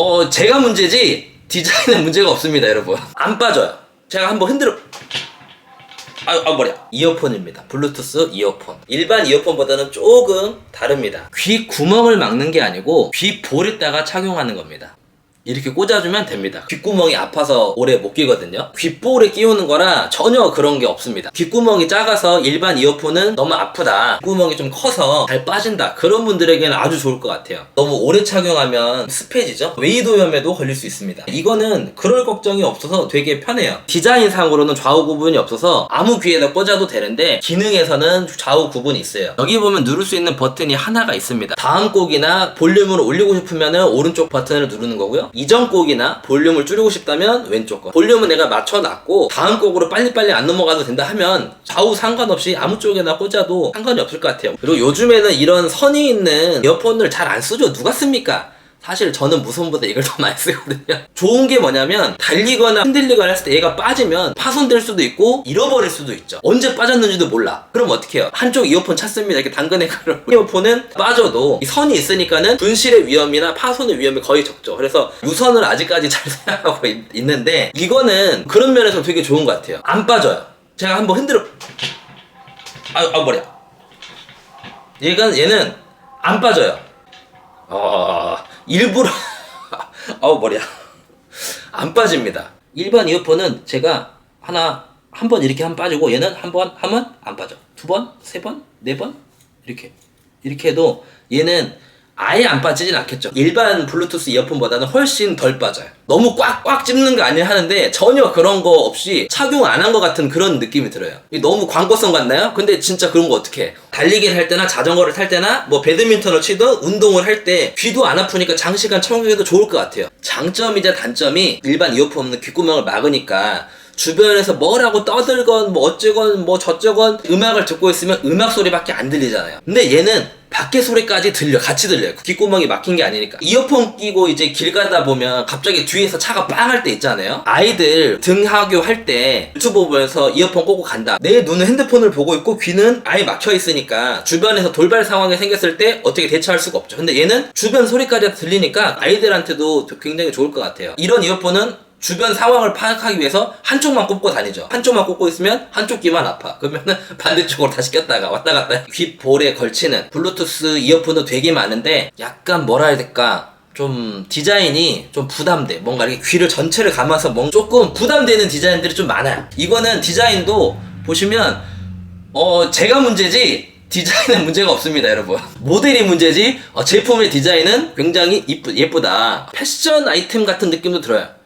어, 제가 문제지 디자인은 문제가 없습니다, 여러분. 안 빠져요. 제가 한번 흔들어. 아, 아 머리야. 이어폰입니다. 블루투스 이어폰. 일반 이어폰보다는 조금 다릅니다. 귀 구멍을 막는 게 아니고 귀 볼에다가 착용하는 겁니다. 이렇게 꽂아주면 됩니다. 귓구멍이 아파서 오래 못 끼거든요. 귓볼에 끼우는 거라 전혀 그런 게 없습니다. 귓구멍이 작아서 일반 이어폰은 너무 아프다. 귓구멍이 좀 커서 잘 빠진다. 그런 분들에게는 아주 좋을 것 같아요. 너무 오래 착용하면 습해지죠? 웨이도염에도 걸릴 수 있습니다. 이거는 그럴 걱정이 없어서 되게 편해요. 디자인상으로는 좌우 구분이 없어서 아무 귀에다 꽂아도 되는데 기능에서는 좌우 구분이 있어요. 여기 보면 누를 수 있는 버튼이 하나가 있습니다. 다음 곡이나 볼륨을 올리고 싶으면 오른쪽 버튼을 누르는 거고요. 이전 곡이나 볼륨을 줄이고 싶다면 왼쪽 거. 볼륨은 내가 맞춰놨고 다음 곡으로 빨리빨리 안 넘어가도 된다 하면 좌우 상관없이 아무 쪽에나 꽂아도 상관이 없을 것 같아요. 그리고 요즘에는 이런 선이 있는 이어폰을 잘 안 쓰죠. 누가 씁니까? 사실 저는 무선보다 이걸 더 많이 쓰거든요. 좋은 게 뭐냐면 달리거나 흔들리거나 했을 때 얘가 빠지면 파손될 수도 있고 잃어버릴 수도 있죠. 언제 빠졌는지도 몰라. 그럼 어떻게 해요? 한쪽 이어폰 찾습니다. 이렇게 당근에 그런 이어폰은 빠져도 이 선이 있으니까는 분실의 위험이나 파손의 위험이 거의 적죠. 그래서 유선을 아직까지 잘 있, 있는데 이거는 그런 면에서 되게 좋은 것 같아요. 안 빠져요. 제가 한번 흔들어 아, 아 머리야. 얘가 얘는 안 빠져요. 아 일부러 아우 머리야 안 빠집니다. 일반 이어폰은 제가 하나 한 번 이렇게 한번 빠지고 얘는 한 번 하면 안 빠져. 두 번, 세 번, 네 번 이렇게 이렇게 해도 얘는 아예 안 빠지진 않겠죠. 일반 블루투스 이어폰보다는 훨씬 덜 빠져요. 너무 꽉꽉 찝는 거 아니야 하는데 전혀 그런 거 없이 착용 안 한 것 같은 그런 느낌이 들어요. 너무 광고성 같나요? 근데 진짜 그런 거 어떻게 달리기를 할 때나 자전거를 탈 때나 뭐 배드민턴을 치든 운동을 할 때 귀도 안 아프니까 장시간 착용해도 좋을 것 같아요. 장점이자 단점이 일반 이어폰은 귓구멍을 막으니까 주변에서 뭐라고 떠들건 뭐 어쩌건 뭐 저쩌건 음악을 듣고 있으면 음악 소리밖에 안 들리잖아요. 근데 얘는 밖에 소리까지 들려 같이 들려요. 귓구멍이 막힌 게 아니니까. 이어폰 끼고 이제 길 가다 보면 갑자기 뒤에서 차가 빵 할 때 있잖아요. 아이들 등하교 할 때 유튜브 보면서 이어폰 꽂고 간다. 내 눈은 핸드폰을 보고 있고 귀는 아예 막혀 있으니까 주변에서 돌발 상황이 생겼을 때 어떻게 대처할 수가 없죠. 근데 얘는 주변 소리까지 들리니까 아이들한테도 굉장히 좋을 것 같아요. 이런 이어폰은 주변 상황을 파악하기 위해서 한쪽만 꼽고 다니죠. 한쪽만 꼽고 있으면 한쪽 귀만 아파. 그러면은 반대쪽으로 다시 꼈다가 왔다 갔다 귓볼에 걸치는 블루투스 이어폰도 되게 많은데 약간 뭐라 해야 될까? 좀 디자인이 좀 부담돼. 뭔가 이렇게 귀를 전체를 감아서 뭔 조금 부담되는 디자인들이 좀 많아요. 이거는 디자인도 보시면 어 제가 문제지 디자인은 문제가 없습니다, 여러분. 모델이 문제지 어, 제품의 디자인은 굉장히 이쁘, 예쁘다. 패션 아이템 같은 느낌도 들어요.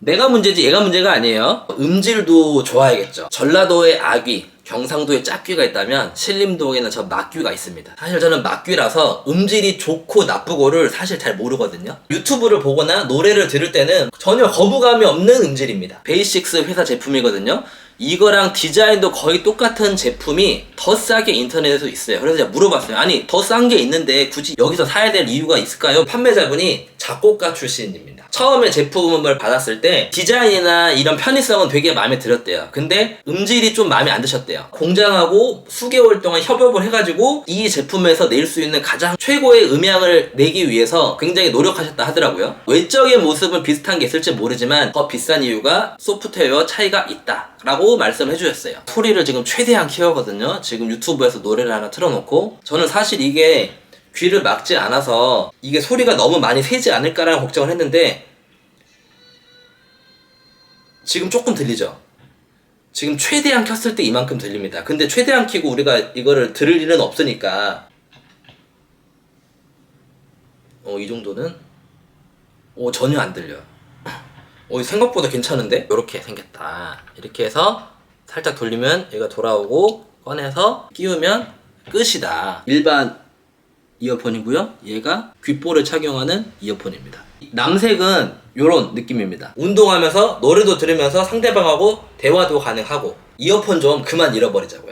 내가 문제지 얘가 문제가 아니에요. 음질도 좋아야겠죠. 전라도에 아귀, 경상도에 짝귀가 있다면 신림동에는 저 막귀가 있습니다. 사실 저는 막귀라서 음질이 좋고 나쁘고를 사실 잘 모르거든요. 유튜브를 보거나 노래를 들을 때는 전혀 거부감이 없는 음질입니다. 베이식스 회사 제품이거든요. 이거랑 디자인도 거의 똑같은 제품이 더 싸게 인터넷에서 있어요. 그래서 제가 물어봤어요. 아니, 더 싼 게 있는데 굳이 여기서 사야 될 이유가 있을까요? 판매자분이 작곡가 출신입니다. 처음에 제품을 받았을 때 디자인이나 이런 편의성은 되게 마음에 들었대요. 근데 음질이 좀 마음에 안 드셨대요. 공장하고 수개월 동안 협업을 해가지고 이 제품에서 낼 수 있는 가장 최고의 음향을 내기 위해서 굉장히 노력하셨다 하더라고요. 외적인 모습은 비슷한 게 있을지 모르지만 더 비싼 이유가 소프트웨어 차이가 있다. 라고 말씀해 주셨어요. 소리를 지금 최대한 키우거든요. 지금 유튜브에서 노래를 하나 틀어놓고 저는 사실 이게 귀를 막지 않아서 이게 소리가 너무 많이 새지 않을까라는 걱정을 했는데 지금 조금 들리죠? 지금 최대한 켰을 때 이만큼 들립니다. 근데 최대한 키고 우리가 이거를 들을 일은 없으니까 어, 이 정도는 어, 전혀 안 들려요. 어, 생각보다 괜찮은데? 이렇게 생겼다. 이렇게 해서 살짝 돌리면 얘가 돌아오고 꺼내서 끼우면 끝이다. 일반 이어폰이고요. 얘가 귓볼을 착용하는 이어폰입니다. 남색은 이런 느낌입니다. 운동하면서 노래도 들으면서 상대방하고 대화도 가능하고 이어폰 좀 그만 잃어버리자고요.